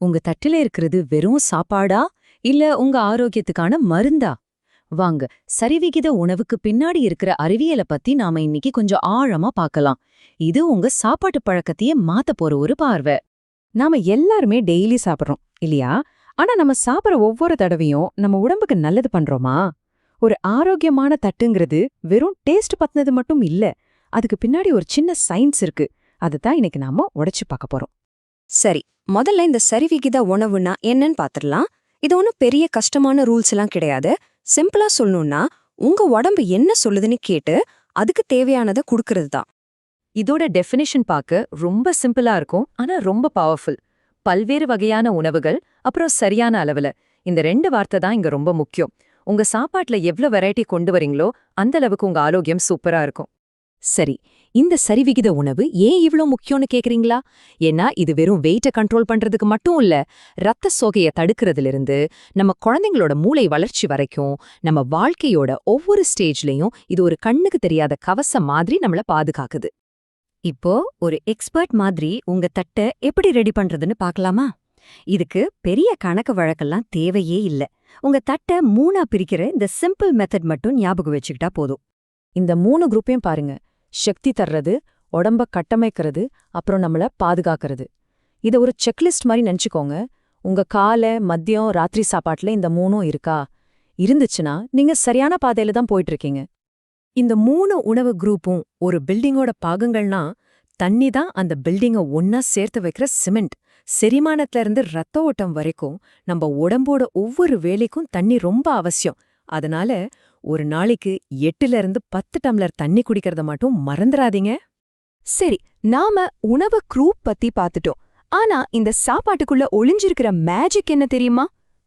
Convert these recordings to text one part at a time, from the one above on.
உங்க தட்டுல இருக்கிறது வெறும் சாப்பாடா? இல்ல உங்க ஆரோக்கியத்துக்கான மருந்தா? வாங்க சரிவிகித உணவுக்கு பின்னாடி இருக்கிற அறிவியலை பத்தி நாம இன்னைக்கு கொஞ்சம் ஆழமா பார்க்கலாம். இது உங்க சாப்பாட்டு பழக்கத்தையே மாத்த போற ஒரு பார்வை. நாம எல்லாருமே டெய்லி சாப்பிட்றோம் இல்லையா? ஆனா நம்ம சாப்பிடுற ஒவ்வொரு தடவையும் நம்ம உடம்புக்கு நல்லது பண்றோமா? ஒரு ஆரோக்கியமான தட்டுங்கிறது வெறும் டேஸ்ட் பத்தினது மட்டும் இல்ல அதுக்கு பின்னாடி ஒரு சின்ன சயின்ஸ் இருக்கு. அதுதான் இன்னைக்கு நாம உடைச்சு பார்க்க போறோம். சரி முதல்ல இந்த சரிவிகித உணவுனா என்னன்னு பாத்துடலாம். இது ஒன்றும் பெரிய கஷ்டமான ரூல்ஸ் எல்லாம் கிடையாது. சிம்பிளா சொல்லணும்னா உங்க உடம்பு என்ன சொல்லுதுன்னு கேட்டு அதுக்கு தேவையானதை கொடுக்கறது தான். இதோட டெஃபினிஷன் பார்க்க ரொம்ப சிம்பிளா இருக்கும் ஆனா ரொம்ப பவர்ஃபுல் பல்வேறு வகையான உணவுகள் அப்புறம் சரியான அளவுல. இந்த ரெண்டு வார்த்தை தான் இங்க ரொம்ப முக்கியம். உங்க சாப்பாட்டுல எவ்ளோ வெரைட்டி கொண்டு வரீங்களோ அந்த அளவுக்கு உங்க ஆரோக்கியம் சூப்பரா இருக்கும். சரி இந்த சரிவிகித உணவு ஏன் இவ்ளோ முக்கியம்னு கேக்குறீங்களா? ஏன்னா இது வெறும் வெயிட்ட கண்ட்ரோல் பண்றதுக்கு மட்டும் இல்ல ரத்த சோகையை தடுக்கிறதுல இருந்து நம்ம குழந்தைங்களோட மூளை வளர்ச்சி வரைக்கும் நம்ம வாழ்க்கையோட ஒவ்வொரு ஸ்டேஜ்லயும் இது ஒரு கண்ணுக்கு தெரியாத கவசம் மாதிரி நம்மள பாதுகாக்குது. இப்போ ஒரு எக்ஸ்பர்ட் மாதிரி உங்க தட்டை எப்படி ரெடி பண்றதுன்னு பார்க்கலாமா இதுக்கு பெரிய கணக்கு வழக்கெல்லாம் தேவையே இல்ல. உங்க தட்டை மூணா பிரிக்கிற இந்த சிம்பிள் மெத்தட் மட்டும் ஞாபகம் வச்சுக்கிட்டா போதும். இந்த மூணு குரூப்பையும் பாருங்க. சக்தி தர்றது உடம்ப கட்டமைக்கிறது அப்புறம் நம்மள பாதுகாக்கிறது. இத ஒரு செக்லிஸ்ட் மாதிரி நினைச்சுக்கோங்க. உங்க காலை மதியம் ராத்திரி சாப்பாட்டுல இந்த மூணும் இருக்கா? இருந்துச்சுன்னா நீங்க சரியான பாதையில தான் போயிட்டு இருக்கீங்க இந்த மூணு உணவு குரூப்பும் ஒரு பில்டிங்கோட பாகங்கள்னா தண்ணி தான் அந்த பில்டிங்கை ஒன்னா சேர்த்து வைக்கிற சிமெண்ட். செரிமானத்துல இருந்து ரத்த ஓட்டம் வரைக்கும் நம்ம உடம்போட ஒவ்வொரு வேலைக்கும் தண்ணி ரொம்ப அவசியம். அதனால ஒரு நாளைக்கு எட்டுல இருந்து பத்து டம்ளர் தண்ணி குடிக்கிறத மட்டும் மறந்துடாதீங்க சரி நாம உணவு குரூப் பத்தி பார்த்துட்டோம் ஆனா இந்த சாப்பாட்டுக்குள்ள ஒளிஞ்சிருக்கிற மேஜிக் என்ன தெரியுமா?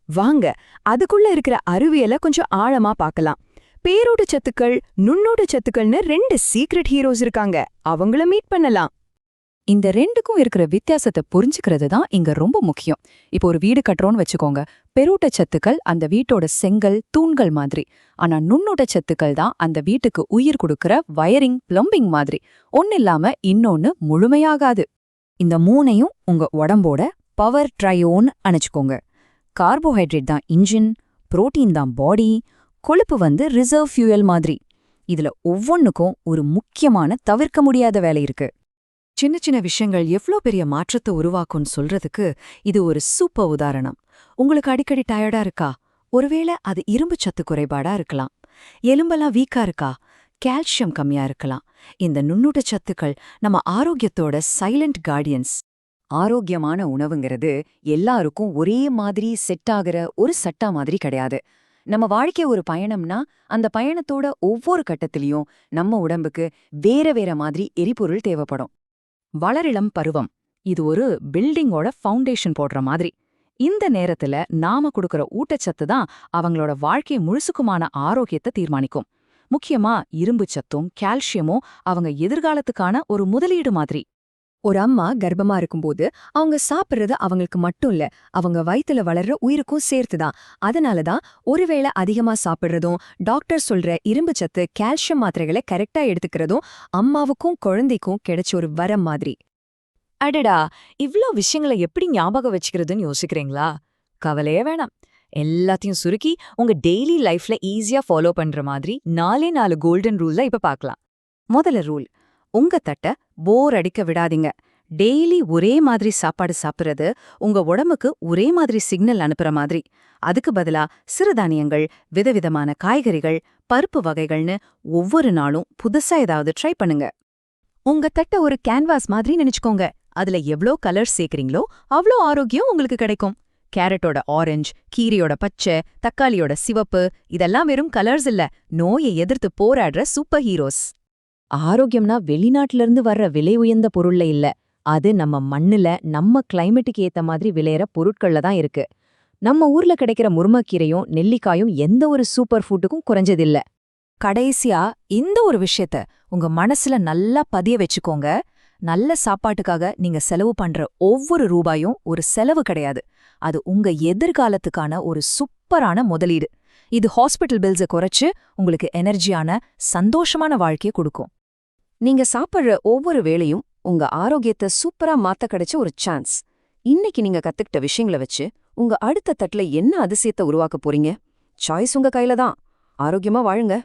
வாங்க அதுக்குள்ள இருக்கிற அறிவியலை கொஞ்சம் ஆழமா பார்க்கலாம். பேரோடு சத்துக்கள் நுண்ணோடு சத்துக்கள்னு ரெண்டு சீக்ரெட் ஹீரோஸ் இருக்காங்க. அவங்கள மீட் பண்ணலாம். இந்த ரெண்டுக்கும் இருக்கிற வித்தியாசத்தை புரிஞ்சுக்கிறது தான் இங்க ரொம்ப முக்கியம். இப்போ ஒரு வீடு கட்டுறோம்னு வச்சுக்கோங்க. பெரூட்ட சத்துக்கள் அந்த வீட்டோட செங்கல் தூண்கள் மாதிரி. ஆனா நுண்ணூட்ட சத்துக்கள் தான் அந்த வீட்டுக்கு உயிர் கொடுக்கற வயரிங் பிளம்பிங் மாதிரி. ஒன்னு இல்லாம இன்னொன்னு முழுமையாகாது. இந்த மூணையும் உங்க உடம்போட பவர் ட்ரையோன்னு அணைச்சுக்கோங்க. கார்போஹைட்ரேட் தான் இன்ஜின் புரோட்டீன் தான் பாடி கொழுப்பு வந்து ரிசர்வ் ஃபியூயல் மாதிரி. இதுல ஒவ்வொன்னுக்கும் ஒரு முக்கியமான தவிர்க்க முடியாத வேலை இருக்கு. சின்ன சின்ன விஷயங்கள் எவ்ளோ பெரிய மாற்றத்தை உருவாக்கும்னு சொல்றதுக்கு இது ஒரு சூப்பர் உதாரணம். உங்களுக்கு அடிக்கடி டயர்டா இருக்கா? ஒருவேளை அது இரும்பு சத்து குறைபாடா இருக்கலாம். எலும்பெல்லாம் வீக்கா இருக்கா? கால்சியம் கம்மியா இருக்கலாம். இந்த நுண்ணூட்ட சத்துக்கள் நம்ம ஆரோக்கியத்தோட சைலண்ட் கார்டியன்ஸ் ஆரோக்கியமான உணவுங்கிறது எல்லாருக்கும் ஒரே மாதிரி செட் ஆகிற ஒரு சட்டா மாதிரி கிடையாது. நம்ம வாழ்க்கை ஒரு பயணம்னா அந்த பயணத்தோட ஒவ்வொரு கட்டத்திலையும் நம்ம உடம்புக்கு வேற வேற மாதிரி எரிபொருள் தேவைப்படும். வளரிளம் பருவம். இது ஒரு பில்டிங்கோட ஃபவுண்டேஷன் போடுற மாதிரி. இந்த நேரத்துல நாம கொடுக்கற ஊட்டச்சத்து தான் அவங்களோட வாழ்க்கை முழுசுக்குமான ஆரோக்கியத்தை தீர்மானிக்கும். முக்கியமா இரும்பு சத்தும் கால்சியமும் அவங்க எதிர்காலத்துக்கான ஒரு முதலீடு மாதிரி. ஒரு அம்மா கர்ப்பமா இருக்கும்போது அவங்க சாப்பிட்றது அவங்களுக்கு மட்டும் இல்ல அவங்க வயித்துல வளர்ற உயிருக்கும் சேர்த்துதான். அதனாலதான் ஒருவேளை அதிகமா சாப்பிடுறதும் டாக்டர் சொல்ற இரும்பு சத்து கால்சியம் மாத்திரைகளை கரெக்டா எடுத்துக்கிறதும் அம்மாவுக்கும் குழந்தைக்கும் கிடைச்ச ஒரு வரம் மாதிரி. அடடா! இவ்ளோ விஷயங்களை எப்படி ஞாபகம் வச்சுக்கிறதுன்னு யோசிக்கிறீங்களா? கவலையே வேணாம். எல்லாத்தையும் சுருக்கி உங்க டெய்லி லைஃப்ல ஈஸியா ஃபாலோ பண்ற மாதிரி நாலே நாலு கோல்டன் ரூல்ல இப்ப பார்க்கலாம். முதல்ல ரூல் உங்க தட்டை போர் அடிக்க விடாதீங்க. டெய்லி ஒரே மாதிரி சாப்பாடு சாப்பிடுறது உங்க உடம்புக்கு ஒரே மாதிரி சிக்னல் அனுப்புற மாதிரி. அதுக்கு பதிலா சிறுதானியங்கள் விதவிதமான காய்கறிகள் பருப்பு வகைகள்னு ஒவ்வொரு நாளும் புதுசா ஏதாவது ட்ரை பண்ணுங்க. உங்க தட்ட ஒரு கேன்வாஸ் மாதிரி நினைச்சுக்கோங்க. அதுல எவ்ளோ கலர்ஸ் சேர்க்கறீங்களோ அவ்ளோ ஆரோக்கியம் உங்களுக்கு கிடைக்கும். கேரட்டோட ஆரஞ்சு கீரையோட பச்சை தக்காளியோட சிவப்பு இதெல்லாம் வெறும் கலர்ஸ் இல்ல. நோயை எதிர்த்து போராடுற சூப்பர் ஹீரோஸ் ஆரோக்கியம்னா வெளிநாட்டுல இருந்து வர்ற விலை உயர்ந்த பொருள்ல இல்ல. அது நம்ம மண்ணுல நம்ம கிளைமேட்டுக்கு ஏத்த மாதிரி விளையற பொருட்கள்ல தான் இருக்கு. நம்ம ஊர்ல கிடைக்கிற முருமக்கீரையும் நெல்லிக்காயும் எந்த ஒரு சூப்பர் ஃபுட்டுக்கும் குறைஞ்சதில்ல. கடைசியா இந்த ஒரு விஷயத்த உங்க மனசுல நல்லா பதிய வச்சுக்கோங்க. நல்ல சாப்பாட்டுக்காக நீங்க செலவு பண்ற ஒவ்வொரு ரூபாயும் ஒரு செலவு கிடையாது. அது உங்க எதிர்காலத்துக்கான ஒரு சூப்பரான முதலீடு. இது ஹாஸ்பிட்டல் பில்ஸை குறைச்சு உங்களுக்கு எனர்ஜியான சந்தோஷமான வாழ்க்கையை கொடுக்கும். நீங்க சாப்பிடுற ஒவ்வொரு வேளையும் உங்க ஆரோக்கியத்தை சூப்பரா மாத்த கிடைச்ச ஒரு சான்ஸ் இன்னைக்கு நீங்க கத்துக்கிட்ட விஷயங்களை வச்சு உங்க அடுத்த தட்டுல என்ன அதிசயத்தை உருவாக்க போறீங்க? சாய்ஸ் உங்க கையில தான். ஆரோக்கியமா வாழுங்க.